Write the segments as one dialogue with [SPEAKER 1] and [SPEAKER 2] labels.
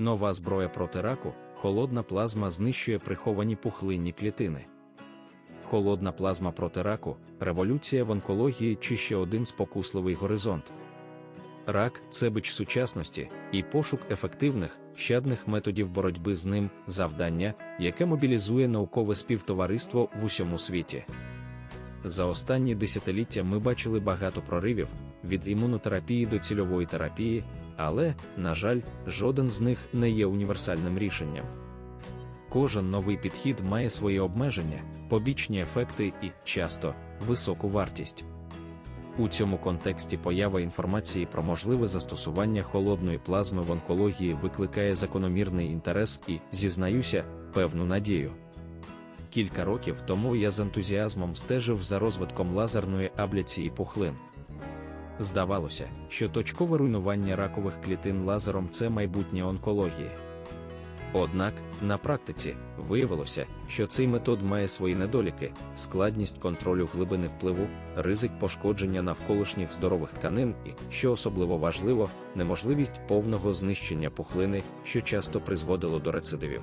[SPEAKER 1] Нова зброя проти раку, холодна плазма знищує приховані пухлинні клітини. Холодна плазма проти раку, революція в онкології чи ще один спокусливий горизонт. Рак це бич сучасності і пошук ефективних, щадних методів боротьби з ним завдання, яке мобілізує наукове співтовариство в усьому світі. За останні десятиліття ми бачили багато проривів від імунотерапії до цільової терапії, але, на жаль, жоден з них не є універсальним рішенням. Кожен новий підхід має свої обмеження, побічні ефекти і, часто, високу вартість. У цьому контексті поява інформації про можливе застосування холодної плазми в онкології викликає закономірний інтерес і, зізнаюся, певну надію. Кілька років тому я з ентузіазмом стежив за розвитком лазерної абляції пухлин. Здавалося, що точкове руйнування ракових клітин лазером це майбутнє онкології. Однак, на практиці виявилося, що цей метод має свої недоліки, складність контролю глибини впливу, ризик пошкодження навколишніх здорових тканин і, що особливо важливо, неможливість повного знищення пухлини, що часто призводило до рецидивів.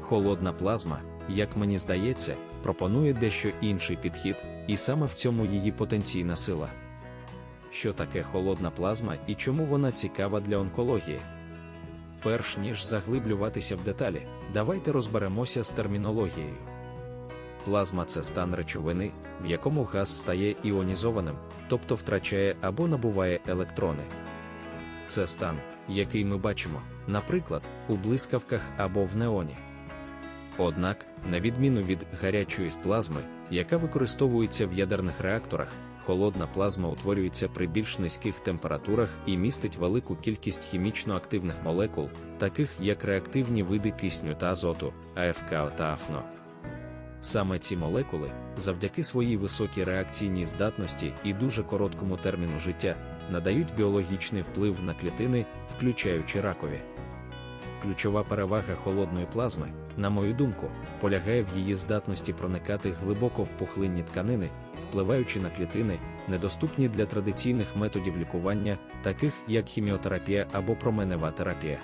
[SPEAKER 1] Холодна плазма, як мені здається, пропонує дещо інший підхід, і саме в цьому її потенційна сила. Що таке холодна плазма і чому вона цікава для онкології? Перш ніж заглиблюватися в деталі, давайте розберемося з термінологією. Плазма це стан речовини, в якому газ стає іонізованим, тобто втрачає або набуває електрони. Це стан, який ми бачимо, наприклад, у блискавках або в неоні. Однак, на відміну від гарячої плазми, яка використовується в ядерних реакторах, холодна плазма утворюється при більш низьких температурах і містить велику кількість хімічно активних молекул, таких як реактивні види кисню та азоту, АФК та АФНО. Саме ці молекули, завдяки своїй високій реакційній здатності і дуже короткому терміну життя, надають біологічний вплив на клітини, включаючи ракові. Ключова перевага холодної плазми, на мою думку, полягає в її здатності проникати глибоко в пухлинні тканини, впливаючи на клітини, недоступні для традиційних методів лікування, таких як хіміотерапія або променева терапія.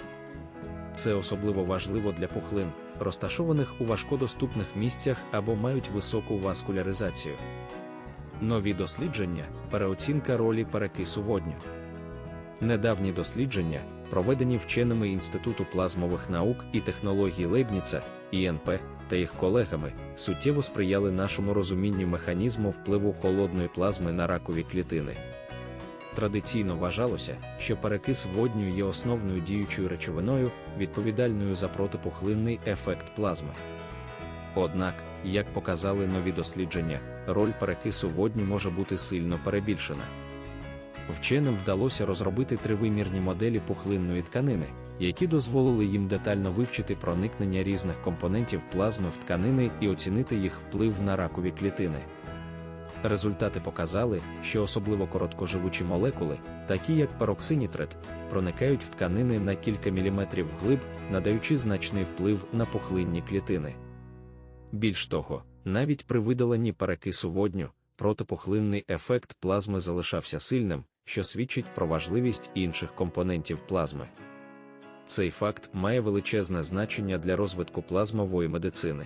[SPEAKER 1] Це особливо важливо для пухлин, розташованих у важкодоступних місцях або мають високу васкуляризацію. Нові дослідження, переоцінка ролі перекису водню. Недавні дослідження, проведені вченими Інституту плазмових наук і технологій Лейбніца, ІНП та їх колегами, суттєво сприяли нашому розумінню механізму впливу холодної плазми на ракові клітини. Традиційно вважалося, що перекис водню є основною діючою речовиною, відповідальною за протипухлинний ефект плазми. Однак, як показали нові дослідження, роль перекису водню може бути сильно перебільшена. Вченим вдалося розробити тривимірні моделі пухлинної тканини, які дозволили їм детально вивчити проникнення різних компонентів плазми в тканини і оцінити їх вплив на ракові клітини. Результати показали, що особливо короткоживучі молекули, такі як пароксинітрит, проникають в тканини на кілька міліметрів вглиб, надаючи значний вплив на пухлинні клітини. Більш того, навіть при видаленні перекису водню, протипухлинний ефект плазми залишався сильним, що свідчить про важливість інших компонентів плазми. Цей факт має величезне значення для розвитку плазмової медицини.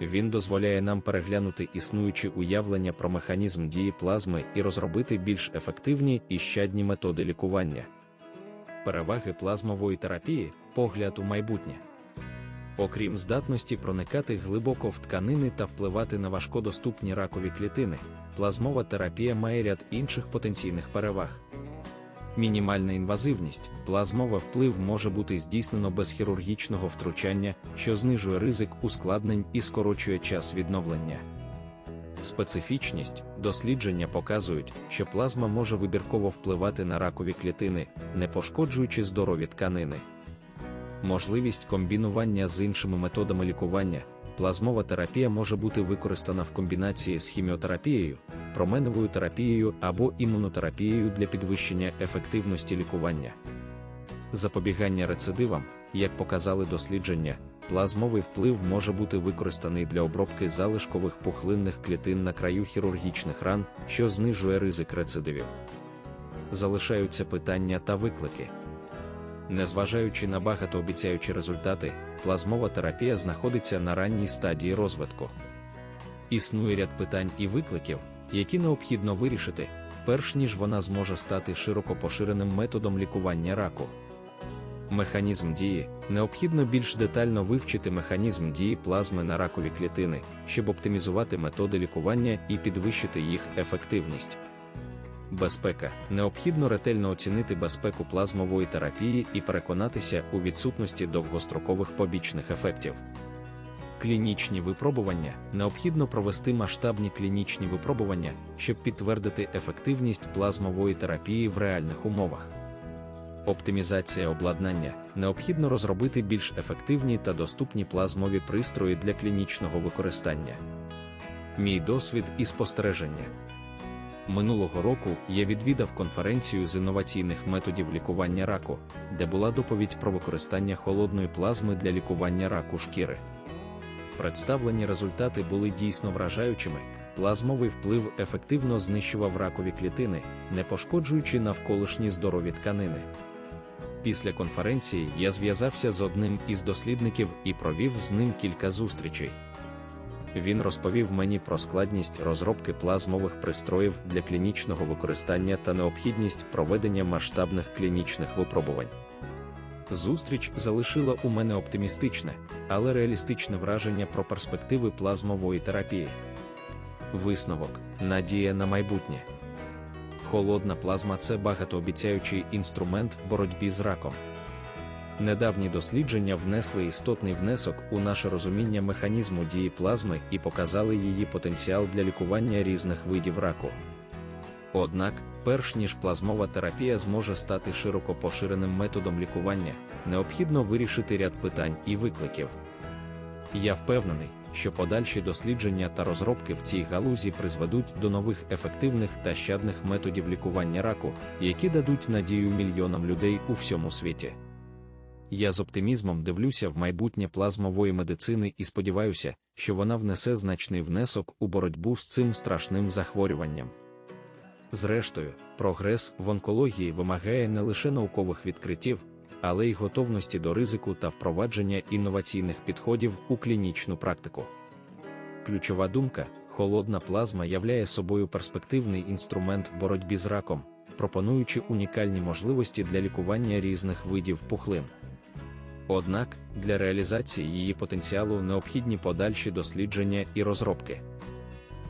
[SPEAKER 1] Він дозволяє нам переглянути існуючі уявлення про механізм дії плазми і розробити більш ефективні і щадні методи лікування. Переваги плазмової терапії погляд у майбутнє. Окрім здатності проникати глибоко в тканини та впливати на важкодоступні ракові клітини, плазмова терапія має ряд інших потенційних переваг. Мінімальна інвазивність, плазмовий вплив може бути здійснено без хірургічного втручання, що знижує ризик ускладнень і скорочує час відновлення. Специфічність дослідження показують, що плазма може вибірково впливати на ракові клітини, не пошкоджуючи здорові тканини. Можливість комбінування з іншими методами лікування, плазмова терапія може бути використана в комбінації з хіміотерапією, променевою терапією або імунотерапією для підвищення ефективності лікування. Запобігання рецидивам, як показали дослідження, плазмовий вплив може бути використаний для обробки залишкових пухлинних клітин на краю хірургічних ран, що знижує ризик рецидивів. Залишаються питання та виклики. Незважаючи на багатообіцяючі результати, плазмова терапія знаходиться на ранній стадії розвитку. Існує ряд питань і викликів, які необхідно вирішити, перш ніж вона зможе стати широко поширеним методом лікування раку. Механізм дії необхідно більш детально вивчити механізм дії плазми на ракові клітини, щоб оптимізувати методи лікування і підвищити їх ефективність. Безпека необхідно ретельно оцінити безпеку плазмової терапії і переконатися у відсутності довгострокових побічних ефектів. Клінічні випробування необхідно провести масштабні клінічні випробування, щоб підтвердити ефективність плазмової терапії в реальних умовах. Оптимізація обладнання необхідно розробити більш ефективні та доступні плазмові пристрої для клінічного використання. Мій досвід і спостереження. Минулого року я відвідав конференцію з інноваційних методів лікування раку, де була доповідь про використання холодної плазми для лікування раку шкіри. Представлені результати були дійсно вражаючими. Плазмовий вплив ефективно знищував ракові клітини, не пошкоджуючи навколишні здорові тканини. Після конференції я зв'язався з одним із дослідників і провів з ним кілька зустрічей. Він розповів мені про складність розробки плазмових пристроїв для клінічного використання та необхідність проведення масштабних клінічних випробувань. Зустріч залишила у мене оптимістичне, але реалістичне враження про перспективи плазмової терапії. Висновок надія на майбутнє. Холодна плазма це багатообіцяючий інструмент боротьбі з раком. Недавні дослідження внесли істотний внесок у наше розуміння механізму дії плазми і показали її потенціал для лікування різних видів раку. Однак, перш ніж плазмова терапія зможе стати широко поширеним методом лікування, необхідно вирішити ряд питань і викликів. Я впевнений, що подальші дослідження та розробки в цій галузі призведуть до нових ефективних та щадних методів лікування раку, які дадуть надію мільйонам людей у всьому світі. Я з оптимізмом дивлюся в майбутнє плазмової медицини і сподіваюся, що вона внесе значний внесок у боротьбу з цим страшним захворюванням. Зрештою, прогрес в онкології вимагає не лише наукових відкриттів, але й готовності до ризику та впровадження інноваційних підходів у клінічну практику. Ключова думка холодна плазма являє собою перспективний інструмент в боротьбі з раком, пропонуючи унікальні можливості для лікування різних видів пухлин. Однак для реалізації її потенціалу необхідні подальші дослідження і розробки.